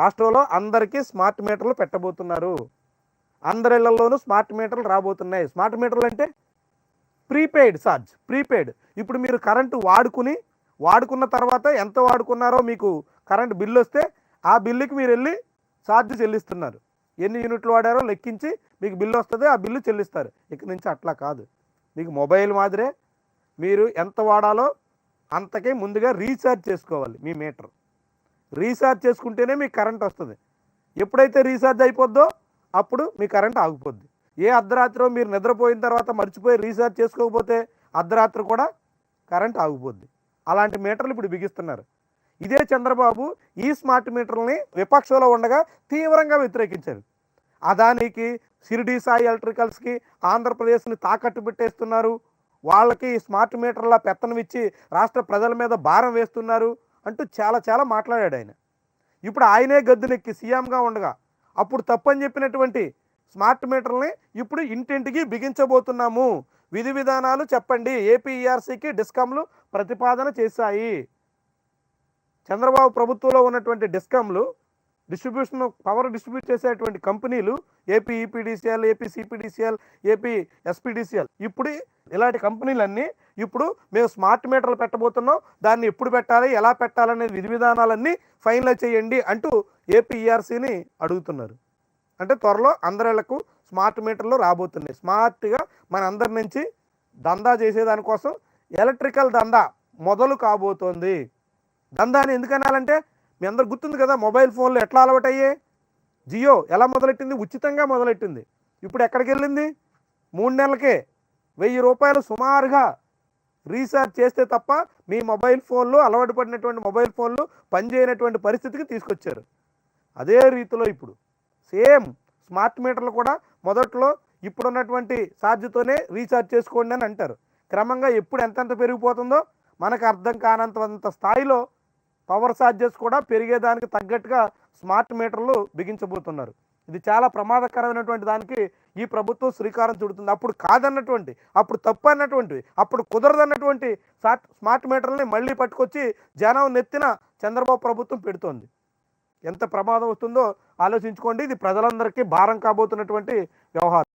రాష్ట్రంలో అందరికీ స్మార్ట్ మీటర్లు పెట్టబోతున్నారు. అందరి ఇళ్ళలోనూ స్మార్ట్ మీటర్లు రాబోతున్నాయి. స్మార్ట్ మీటర్లు అంటే ప్రీపెయిడ్ ఛార్జ్ ప్రీపెయిడ్. ఇప్పుడు మీరు కరెంటు వాడుకుని వాడుకున్న తర్వాత ఎంత వాడుకున్నారో మీకు కరెంట్ బిల్లు వస్తే ఆ బిల్లుకి మీరు వెళ్ళి ఛార్జ్ చెల్లిస్తున్నారు. ఎన్ని యూనిట్లు వాడారో లెక్కించి మీకు బిల్లు వస్తుంది ఆ బిల్లు చెల్లిస్తారు. ఇక నుంచి అట్లా కాదు. మీకు మొబైల్ మాదిరే మీరు ఎంత వాడాలో అంతకే ముందుగా రీఛార్జ్ చేసుకోవాలి మీ మీటర్. రీఛార్జ్ చేసుకుంటేనే మీకు కరెంట్ వస్తుంది. ఎప్పుడైతే రీఛార్జ్ అయిపోద్దో అప్పుడు మీ కరెంట్ ఆగిపోద్ది. ఏ అర్ధరాత్రో మీరు నిద్రపోయిన తర్వాత మర్చిపోయి రీఛార్జ్ చేసుకోకపోతే అర్ధరాత్రి కూడా కరెంట్ ఆగిపోద్ది. అలాంటి మీటర్లు ఇప్పుడు బిగిస్తున్నారు. ఇదే చంద్రబాబు ఈ స్మార్ట్ మీటర్లని విపక్షంలో ఉండగా తీవ్రంగా వ్యతిరేకించారు. అదానికి షిరిడి సాయి ఎలక్ట్రికల్స్కి ఆంధ్రప్రదేశ్ని తాకట్టు పెట్టేస్తున్నారు. వాళ్ళకి స్మార్ట్ మీటర్ల పెత్తనమిచ్చి రాష్ట్ర ప్రజల మీద భారం వేస్తున్నారు. అంటూ చాలా చాలా మాట్లాడాడు ఆయన. ఇప్పుడు ఆయనే గద్దెనెక్కి సీఎంగా ఉండగా అప్పుడు తప్పని చెప్పినటువంటి స్మార్ట్ మీటర్ని ఇప్పుడు ఇంటింటికి బిగించబోతున్నాము. విధి విధానాలు చెప్పండి. ఏపీఈఆర్సీకి డిస్కమ్లు ప్రతిపాదన చేశాయి. చంద్రబాబు ప్రభుత్వంలో ఉన్నటువంటి డిస్కమ్లు డిస్ట్రిబ్యూషన్ పవర్ డిస్ట్రిబ్యూట్ చేసేటువంటి కంపెనీలు AP EPDCL AP CPDCL AP SPDCL ఇప్పుడు ఇలాంటి కంపెనీలన్నీ ఇప్పుడు మేము స్మార్ట్ మీటర్లు పెట్టబోతున్నాం. దాన్ని ఎప్పుడు పెట్టాలి ఎలా పెట్టాలనే విధి విధానాలన్నీ ఫైనలైజ్ చేయండి అంటూ ఏపీఈఆర్సీని అడుగుతున్నారు. అంటే త్వరలో అందరిళ్ళకు స్మార్ట్ మీటర్లు రాబోతున్నాయి. స్మార్ట్గా మన అందరి నుంచి దందా చేసేదానికోసం ఎలక్ట్రికల్ దందా మొదలు కాబోతోంది. దందాని ఎందుకనాలంటే మీ అందరు గుర్తుంది కదా మొబైల్ ఫోన్లు ఎట్లా అలవాటయ్యాయి? జియో ఎలా మొదలెట్టింది? ఉచితంగా మొదలెట్టింది. ఇప్పుడు ఎక్కడికి వెళ్ళింది మూడు నెలలకే వెయ్యి రూపాయలు సుమారుగా రీఛార్జ్ చేస్తే తప్ప మీ మొబైల్ ఫోన్లు అలవాటు పడినటువంటి మొబైల్ ఫోన్లు పనిచేయనటువంటి పరిస్థితికి తీసుకొచ్చారు. అదే రీతిలో ఇప్పుడు సేమ్ స్మార్ట్ మీటర్లు కూడా మొదట్లో ఇప్పుడున్నటువంటి ఛార్జ్తోనే రీఛార్జ్ చేసుకోండి అని అంటారు. క్రమంగా ఎప్పుడు ఎంతెంత పెరిగిపోతుందో మనకు అర్థం కానంత స్థాయిలో పవర్ ఛార్జెస్ కూడా పెరిగేదానికి తగ్గట్టుగా స్మార్ట్ మీటర్లు బిగించబోతున్నారు. ఇది చాలా ప్రమాదకరమైనటువంటి దానికి ఈ ప్రభుత్వం శ్రీకారం చుడుతుంది. అప్పుడు కాదన్నటువంటి అప్పుడు తప్పు అన్నటువంటి అప్పుడు కుదరదన్నటువంటి స్మార్ట్ స్మార్ట్ మీటర్లని మళ్ళీ పట్టుకొచ్చి జనం నెత్తిన చంద్రబాబు ప్రభుత్వం పెడుతోంది. ఎంత ప్రమాదం వస్తుందో ఆలోచించుకోండి. ఇది ప్రజలందరికీ భారం కాబోతున్నటువంటి వ్యవహారం.